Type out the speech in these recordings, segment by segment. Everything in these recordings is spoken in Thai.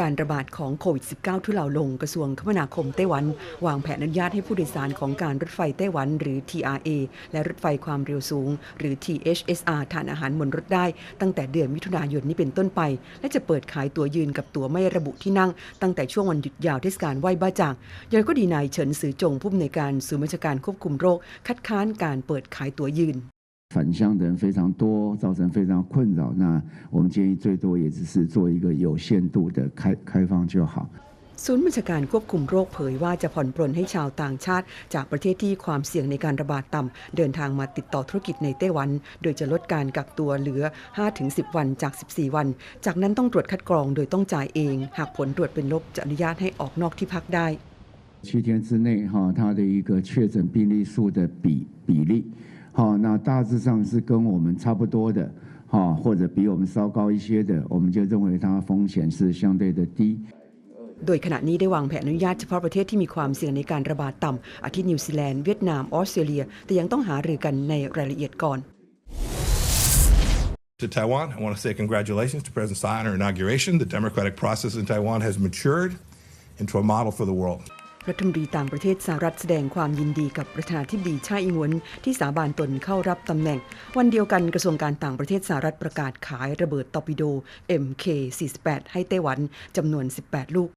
การระบาดของโควิด -19 ทุเลาลงกระทรวงคมนาคมไต้หวัน วางแผนอนุญาตให้ผู้โดยสารของการรถไฟไต้หวันหรือ TRA และรถไฟความเร็วสูง หรือ THSR ทานอาหารบนรถได้ ตั้งแต่เดือนมิถุนายนนี้เป็นต้นไป และจะเปิดขายตั๋วยืนกับตั๋วไม่ระบุที่นั่ง ตั้งแต่ช่วงวันหยุดยาวเทศกาลไหว้บ้าจางอย่างก็ดีนายเฉินซือจงผู้อำนวยการศูนย์บัญชาการควบคุมโรค คัดค้านการเปิดขายตั๋วยืน 返乡的人非常多，造成非常困扰。那我们建议最多也只是做一个有限度的开开放就好。 ศูนย์บัญชาการควบคุมโรคเผยว่าจะผ่อนปลนให้ชาวต่างชาติ จากประเทศที่ความเสี่ยงในการระบาดต่ำ เดินทางมาติดต่อธุรกิจในไต้หวัน โดยจะลดการกักตัวเหลือ 5-10 วันจาก 14 วัน จากนั้นต้องตรวจคัดกรองโดยต้องจ่ายเอง หากผลตรวจเป็นลบจะอนุญาตให้ออกนอกที่พักได้ 七天之内，哈，它的一个确诊病例数的比比例， 好，那大致上是跟我们差不多的，哈，或者比我们稍高一些的，我们就认为它风险是相对的低。 โดยขณะนี้ได้วางแผนอนุญาตเฉพาะประเทศที่มีความเสี่ยงในการระบาดต่ำอาทินิวซีแลนด์เวียดนามออสเตรเลีย แต่ยังต้องหารือกันในรายละเอียดก่อน To Taiwan, I want to say congratulations to President Tsai on her inauguration. The democratic process in Taiwan has matured into a model for the world. รัฐมนตรีต่างประเทศสหรัฐแสดงความยินดีกับประธานาธิบดีชาอิงวนที่สาบานตนเข้ารับตำแหน่ง วันเดียวกันกระทรวงการต่างประเทศสหรัฐประกาศขายระเบิดตอร์ปิโด MK48 ให้ไต้หวันจำนวน 18 ลูก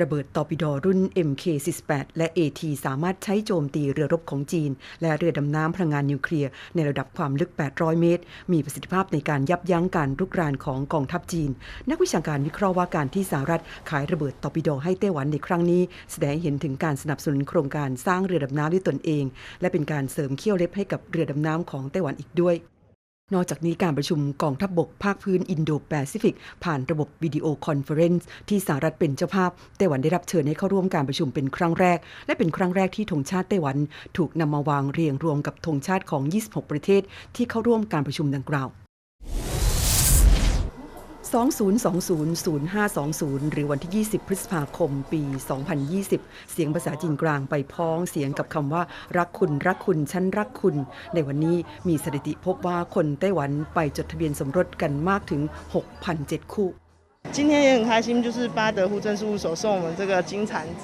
ระเบิดตอร์ปิโดรุ่น MK48 และ AT สามารถใช้โจมตีเรือรบของจีน และเรือดำน้ำพลังงานนิวเคลียร์ในระดับความลึก 800 เมตร มีประสิทธิภาพในการยับยั้งการรุกรานของกองทัพจีน นักวิชาการวิเคราะห์ว่าการที่สหรัฐขายระเบิดตอร์ปิโดให้ไต้หวันในครั้งนี้ แสดงเห็นถึงการสนับสนุนโครงการสร้างเรือดำน้ำด้วยตนเอง และเป็นการเสริมเขี้ยวเล็บให้กับเรือดำน้ำของไต้หวันอีกด้วย นอกจากนี้การประชุมกองทัพบบกภาคพื้นอินโดแปซิฟิก ผ่านระบบวิดีโอคอนเฟอเรนซ์ที่สหรัฐเป็นเจ้าภาพ ไต้หวันได้รับเชิญให้เข้าร่วมการประชุมเป็นครั้งแรก และเป็นครั้งแรกที่ธงชาติไต้หวัน ถูกนำมาวางเรียงรวมกับธงชาติของ 26 ประเทศที่เข้าร่วมการประชุมดังกล่าว 2020-0520 หรือวันที่ 20 พฤษภาคม ปี 2020 เสียงภาษาจีนกลางไปพ้องเสียงกับคำว่า รักคุณ รักคุณ ฉันรักคุณ ในวันนี้มีสถิติพบว่าคนไต้หวันไปจดทะเบียนสมรสกันมากถึง 6,007 คู่ 今天也很开心，就是巴德户政事务所送我们这个金铲子，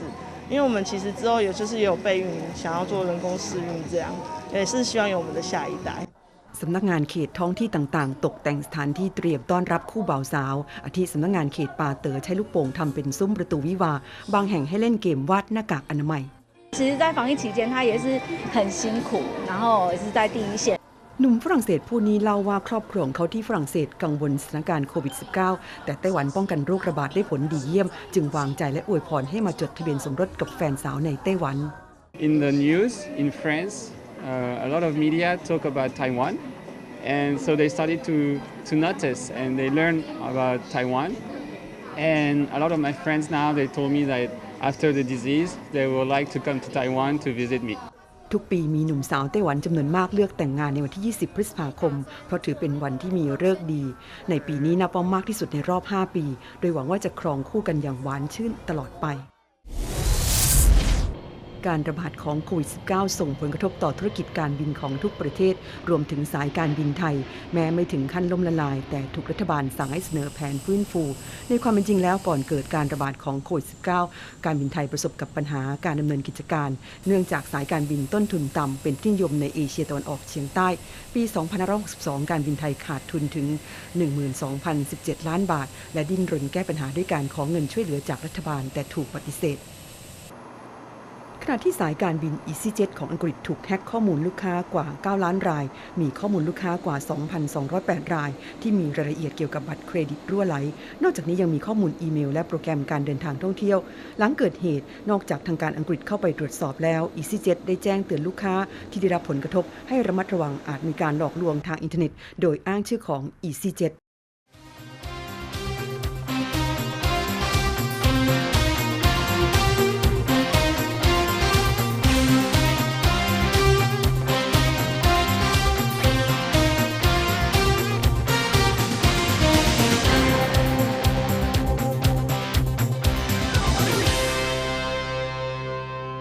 因为我们其实之后有就是也有备孕，想要做人工试孕，这样也是希望有我们的下一代。 สำนักงานเขตท้องที่ต่างๆ ตกแต่งสถานที่เตรียมต้อนรับคู่บ่าวสาว อาทิสำนักงานเขตป่าเต๋อใช้ลูกโป่งทำเป็นซุ้มประตูวิวาห์บางแห่งให้เล่นเกมวาดหน้ากากอนามัย 其实，在防疫期间，他也是很辛苦，然后也是在第一线。 หนุ่มฝรั่งเศสผู้นี้เล่าว่าครอบครัวของเขาที่ฝรั่งเศสกังวลสถานการณ์โควิด -19 แต่ไต้หวันป้องกันโรคระบาดได้ผลดีเยี่ยม จึงวางใจและอวยพรให้มาจดทะเบียนสมรสกับแฟนสาวในไต้หวัน In the news in France, uh, a lot of media talk about Taiwan, and so they started to, to notice and they learn about Taiwan. And a lot of my friends now they told me that after the disease, they would like to come to Taiwan to visit me. ทุกปีมีหนุ่มสาวไต้หวันจำนวนมากเลือกแต่งงานในวันที่ 20 พฤษภาคม เพราะถือเป็นวันที่มีฤกษ์ดี ในปีนี้นับว่ามากที่สุดในรอบ 5 ปี โดยหวังว่าจะครองคู่กันอย่างหวานชื่นตลอดไป การระบาดของโควิด -19 ส่งผลกระทบต่อธุรกิจการบินของทุกประเทศ รวมถึงสายการบินไทย แม้ไม่ถึงขั้นล่มละลาย แต่ถูกรัฐบาลสั่งให้เสนอแผนฟื้นฟู ในความเป็นจริงแล้วก่อนเกิดการระบาดของโควิด -19 การบินไทยประสบกับปัญหาการดำเนินกิจการ เนื่องจากสายการบินต้นทุนต่ำเป็นที่นิยมในเอเชียตะวันออกเฉียงใต้ ปี2562 การบินไทยขาดทุนถึง 12,017 ล้านบาท และดิ้นรนแก้ปัญหาด้วยการขอเงินช่วยเหลือจากรัฐบาลแต่ถูกปฏิเสธ ณะที่สายการบิน EasyJet ของอังกฤษถูกแฮ็กข้อมูลลูกค้ากว่า 9 ล้านราย มีข้อมูลลูกค้ากว่า 2,208 ราย ที่มีรายละเอียดเกี่ยวกับบัตรเครดิตรั่วไหล นอกจากนี้ยังมีข้อมูลอีเมลและโปรแกรมการเดินทางท่องเที่ยว หลังเกิดเหตุ นอกจากทางการอังกฤษเข้าไปตรวจสอบแล้ว EasyJet ได้แจ้งเตือนลูกค้าที่ได้รับผลกระทบให้ระมัดระวังอาจมีการหลอกลวงทางอินเทอร์เน็ต โดยอ้างชื่อของ EasyJet